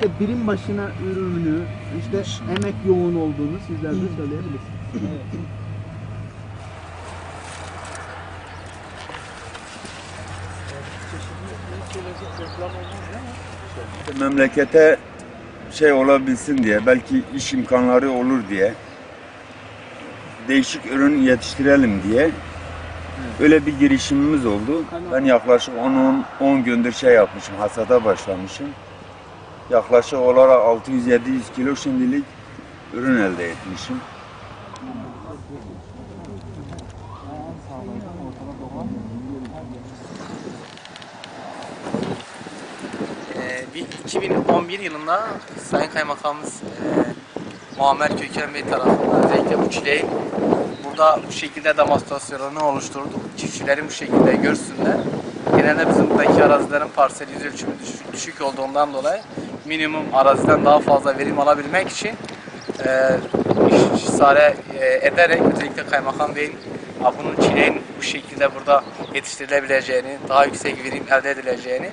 işte birim başına ürünü, işte emek yoğun olduğunu sizler de söyleyebilirsiniz. memlekete şey olabilsin diye, belki iş imkanları olur diye, değişik ürün yetiştirelim diye öyle bir girişimimiz oldu. Ben yaklaşık 10 10 gündür şey yapmışım, hasata başlamışım. Yaklaşık olarak 600-700 kilo şimdilik ürün elde etmişim. Ee, bir 2011 yılında Sayın Kaymakamımız e, Muammer Köken Bey tarafından özellikle bu çileğin burada bu şekilde demonstrasyonunu oluşturduk. Çiftçilerin bu şekilde görsünler. Genelde bizim buradaki arazilerin parsel yüz ölçümü düşük, düşük olduğundan dolayı minimum araziden daha fazla verim alabilmek için e, istişare e, ederek özellikle Kaymakam Bey'in "Ha, bunun çileğin bu şekilde burada yetiştirilebileceğini, daha yüksek verim elde edileceğini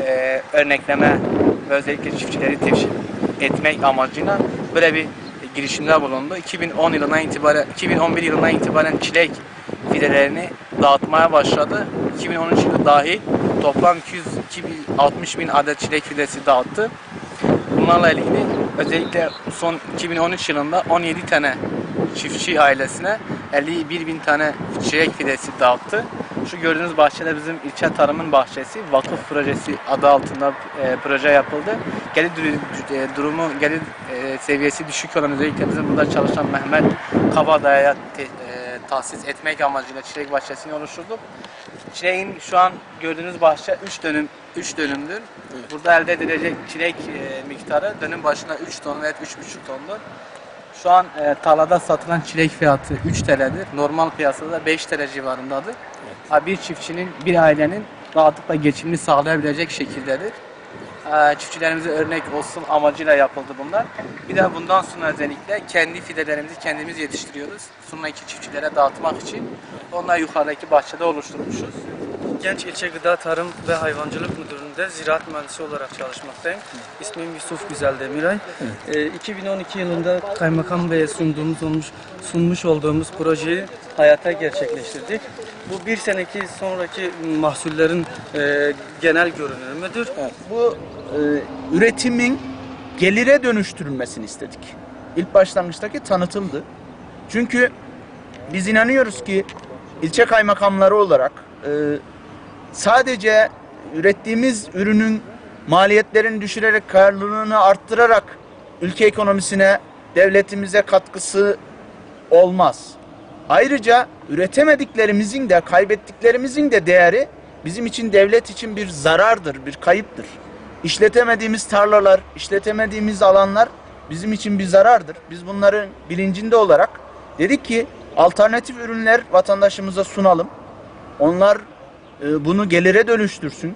e, örnekleme ve özellikle çiftçileri teşvik etmek amacıyla böyle bir girişimde bulundu. 2010 yılından itibaren 2011 yılından itibaren çilek fidelerini dağıtmaya başladı. 2013 yılı dahil toplam 200 60 bin adet çilek fidesi dağıttı. Bunlarla ilgili özellikle son 2013 yılında 17 tane çiftçi ailesine 51 bin tane çilek fidesi dağıttı. Şu gördüğünüz bahçede bizim ilçe tarımın bahçesi vakıf projesi adı altında e, proje yapıldı. Gelir e, durumu, gelir e, seviyesi düşük olan özellikle bizim burada çalışan Mehmet Kabadayı'ya te- e, tahsis etmek amacıyla çilek bahçesini oluşturduk. Çileğin şu an gördüğünüz bahçe 3 dönüm 3 dönümdür. Burada elde edilecek çilek e, miktarı dönüm başına 3 ton ve 3,5 tondur. Şu an e, tarlada satılan çilek fiyatı 3 TL'dir. Normal piyasada da 5 TL civarındadır. Ha, bir çiftçinin, bir ailenin rahatlıkla geçimini sağlayabilecek şekildedir. E, çiftçilerimize örnek olsun amacıyla yapıldı bunlar. Bir de bundan sonra özellikle kendi fidelerimizi kendimiz yetiştiriyoruz. Sonraki çiftçilere dağıtmak için. Onlar yukarıdaki bahçede oluşturmuşuz. Genç İlçe Gıda Tarım ve Hayvancılık Müdürlüğü'nde ziraat mühendisi olarak çalışmaktayım. İsmim Yusuf Güzel Demiray. Ee, 2012 yılında Kaymakam Bey'e sunduğumuz olmuş, sunmuş olduğumuz projeyi hayata gerçekleştirdik. Bu bir seneki sonraki mahsullerin e, genel görünümüdür. Bu e, üretimin gelire dönüştürülmesini istedik. İlk başlangıçtaki tanıtımdı. Çünkü biz inanıyoruz ki ilçe kaymakamları olarak e, sadece ürettiğimiz ürünün maliyetlerini düşürerek, karlılığını arttırarak ülke ekonomisine, devletimize katkısı olmaz. Ayrıca üretemediklerimizin de kaybettiklerimizin de değeri bizim için devlet için bir zarardır, bir kayıptır. İşletemediğimiz tarlalar, işletemediğimiz alanlar bizim için bir zarardır. Biz bunların bilincinde olarak dedik ki alternatif ürünler vatandaşımıza sunalım. Onlar e, bunu gelire dönüştürsün.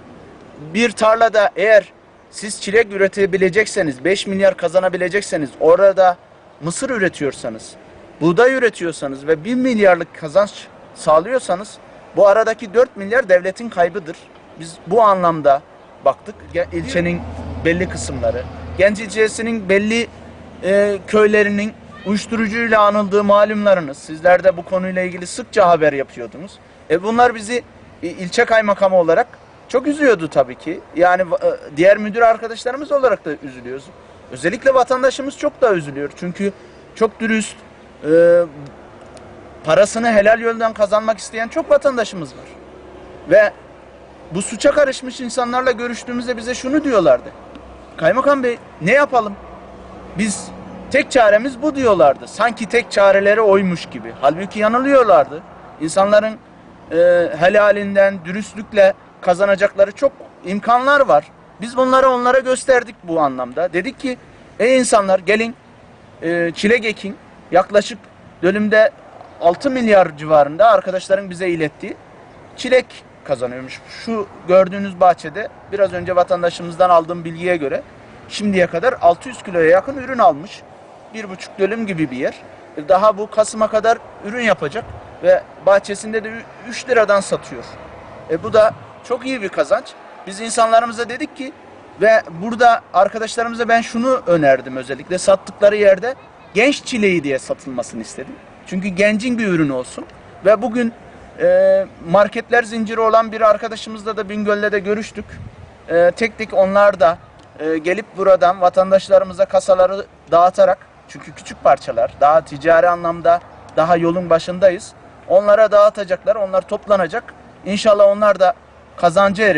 Bir tarlada eğer siz çilek üretebilecekseniz, 5 milyar kazanabilecekseniz, orada mısır üretiyorsanız, buğday üretiyorsanız ve 1 milyarlık kazanç sağlıyorsanız bu aradaki 4 milyar devletin kaybıdır. Biz bu anlamda baktık. İlçenin belli kısımları, Genç ilçesinin belli e, köylerinin uyuşturucuyla anıldığı malumlarınız. Sizler de bu konuyla ilgili sıkça haber yapıyordunuz. E bunlar bizi e, ilçe kaymakamı olarak çok üzüyordu tabii ki. Yani e, diğer müdür arkadaşlarımız olarak da üzülüyoruz. Özellikle vatandaşımız çok da üzülüyor. Çünkü çok dürüst, e, parasını helal yoldan kazanmak isteyen çok vatandaşımız var. Ve bu suça karışmış insanlarla görüştüğümüzde bize şunu diyorlardı. Kaymakam Bey ne yapalım? Biz tek çaremiz bu diyorlardı. Sanki tek çareleri oymuş gibi. Halbuki yanılıyorlardı. İnsanların e, helalinden, dürüstlükle kazanacakları çok imkanlar var. Biz bunları onlara gösterdik bu anlamda. Dedik ki ey insanlar gelin e, çilek ekin. Yaklaşık dönümde 6 milyar civarında arkadaşların bize ilettiği çilek kazanıyormuş. Şu gördüğünüz bahçede biraz önce vatandaşımızdan aldığım bilgiye göre şimdiye kadar 600 kiloya yakın ürün almış. Bir buçuk dönüm gibi bir yer. Daha bu Kasım'a kadar ürün yapacak ve bahçesinde de 3 liradan satıyor. E bu da çok iyi bir kazanç. Biz insanlarımıza dedik ki Ve burada arkadaşlarımıza ben şunu önerdim özellikle sattıkları yerde genç çileği diye satılmasını istedim. Çünkü gencin bir ürünü olsun. Ve bugün e, marketler zinciri olan bir arkadaşımızla da Bingöl'le de görüştük. E, tek tek onlar da e, gelip buradan vatandaşlarımıza kasaları dağıtarak çünkü küçük parçalar daha ticari anlamda daha yolun başındayız. Onlara dağıtacaklar, onlar toplanacak. İnşallah onlar da kazancı erecek.